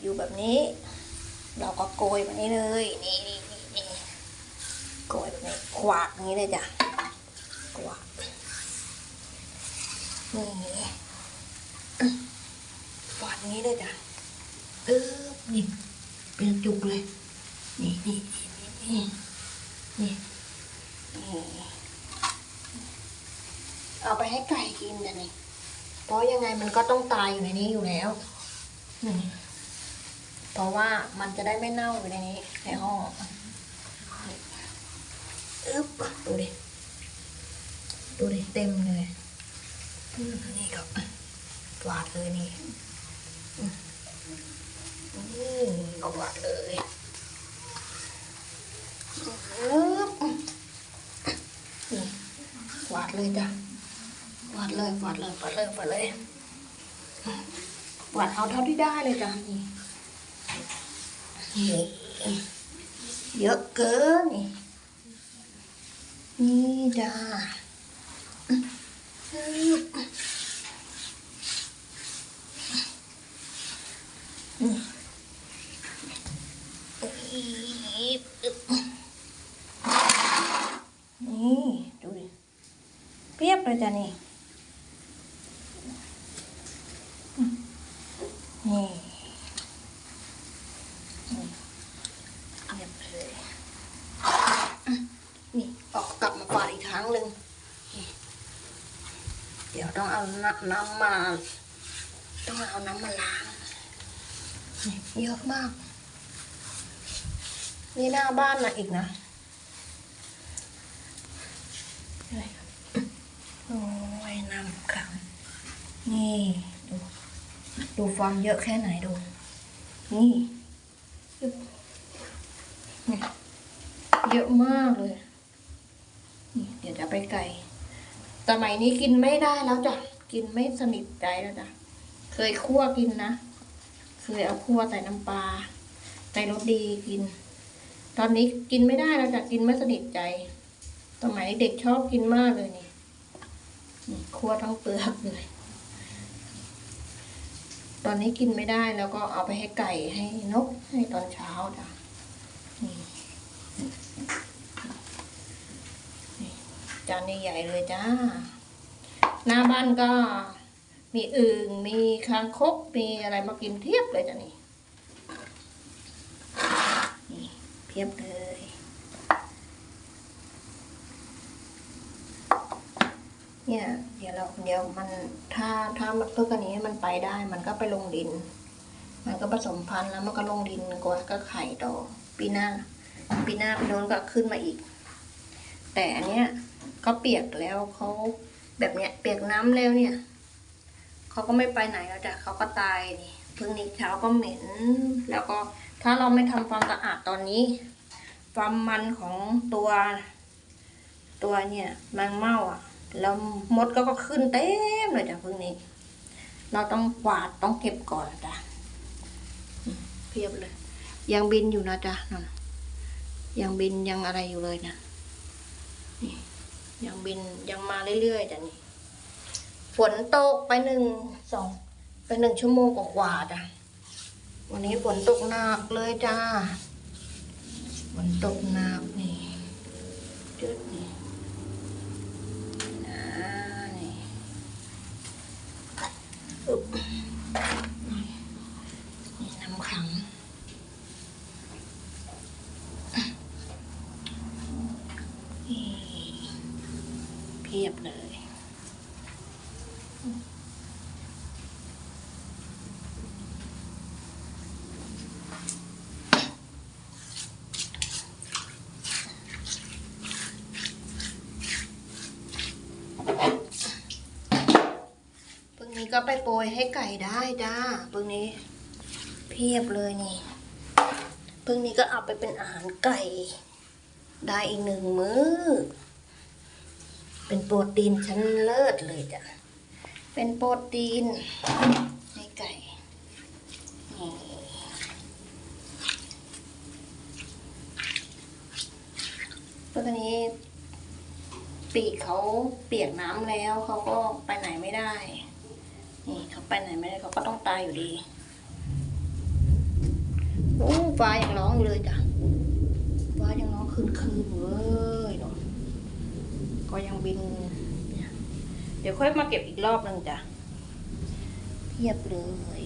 อยู่แบบนี้ เราก็โกยแบบนี้เลย นี่นี่นี่นี่โกยแบบนี้ขวาดอย่างนี้เลยจ้ะขวาดนี่ขวาดนี้เลยจ้ะปึ๊บนี่เป็นจุกเลย นี่นี่นี่นี่นี่นี่เอาไปให้ไก่กินจ้ะนี่เพราะยังไงมันก็ต้องตายอยู่ในนี้อยู่แล้วนี่ เพราะว่ามันจะได้ไม่เน่าอยู่ในนี้ในห้องอึ๊บดูดิ ดูดิ เต็มเลย นี่ก็กวาดเลยนี่นี่ก็กวาดเลยอึ๊บนี่กวาดเลยจ้ะกวาดเลยกวาดเลยกวาดเลยกวาดเลยกวาดเอาเท่าที่ได้เลยจ้ะนี่ นี่เยอะเกินนี่นี่จ้านี่นี่ดูดิ เปรียบเลยจ้ะนี่อืมนี่นี่เรียบเลยอืมนี่ออกกลับมาฝาดอีกครั้งหนึ่งนี่เดี๋ยวต้องเอาน้ำมา ต้องเอาน้ำมาล้างเยอะมาก นี่หน้าบ้านนะอีกนะโอ้ยน้ำขังนี่ดู ดูฟองเยอะแค่ไหนดู นี่อึ๊บนี่เยอะมากเลย นี่เดี๋ยวจะไปไก่ สมัยนี้กินไม่ได้แล้วจ้ะ กินไม่สนิทใจแล้วจ้ะ เคยคั่วกินนะ เคยเอาคั่วใส่น้ำปลาใส่รสดีกิน ตอนนี้กินไม่ได้แล้วจ้ะ กินไม่สนิทใจ สมัยเด็กชอบกินมากเลยนี่นี่คั่วทั้งเปลือกเลย ตอนนี้กินไม่ได้แล้วก็เอาไปให้ไก่ให้นกให้ตอนเช้าจ้ะนี่ จานใหญ่ๆเลยจ้า หน้าบ้านก็มีอึ่งมีคางคกมีอะไรมากินเทียบเลยจ้ะนี่นี่เพียบเลยเนี่ยเดี๋ยวเราเดี๋ยวมันถ้าถ้าต้นกระนี้มันไปได้ มันก็ไปลงดิน มันก็ผสมพันธุ์แล้วมันก็ลงดินกว่าก็ไข่ต่อปีหน้าปีหน้าไปโน้นก็ขึ้นมาอีก แต่อันเนี้ย เขาเปียกแล้วเขาแบบเนี้ยเปียกน้ำแล้วเนี่ยเขาก็ไม่ไปไหนแล้วจ้ะเขาก็ตายนี่พึ่งนี้เช้าก็เหม็น แล้วก็ถ้าเราไม่ทำความสะอาดตอนนี้ ความมันของตัว ตัวเนี่ยแมงเม่าอะ แล้วมดก็ก็ขึ้นเต็มเลยจ้ะพึ่งนี้ เราต้องกวาดต้องเก็บก่อนจ้ะเพียบเลย ยังบินอยู่นะจ๊ะนั่นยังบินยังอะไรอยู่เลยนะ ยังบินยังมาเรื่อยๆจ้ะนี่ฝนตกไปหนึ่งสองไปหนึ่งชั่วโมงกว่าจ้ะวันนี้ฝนตกหนักเลยจ้าฝนตกหนักนี่จุดนี่อ่านี่อึ๊บนี่น้ำขังนี่เพีย บเลยปึงนี้ก็ไปโปรยให้ไก่ได้จ้าปึงนี้ เพียบเลยนี่ปึงนี้ก็เอาไปเป็นอาหารไก่ ได้อีกหนึ่งมื้อ เป็นโปรตีนชั้นเลิศเลยจ้ะ เป็นโปรตีนให้ไก่นี่ตัวนี้ ปีกเขาเปียกน้ำแล้วเขาก็ไปไหนไม่ได้ นี่เขาไปไหนไม่ได้เขาก็ต้องตายอยู่ดีฟ้ายังร้องอยู่เลยจ้ะฟ้ายังร้องคืนคืนเลย ก็ยังบิน เดี๋ยวค่อยมาเก็บอีกรอบหนึ่งจ้ะเพียบเลย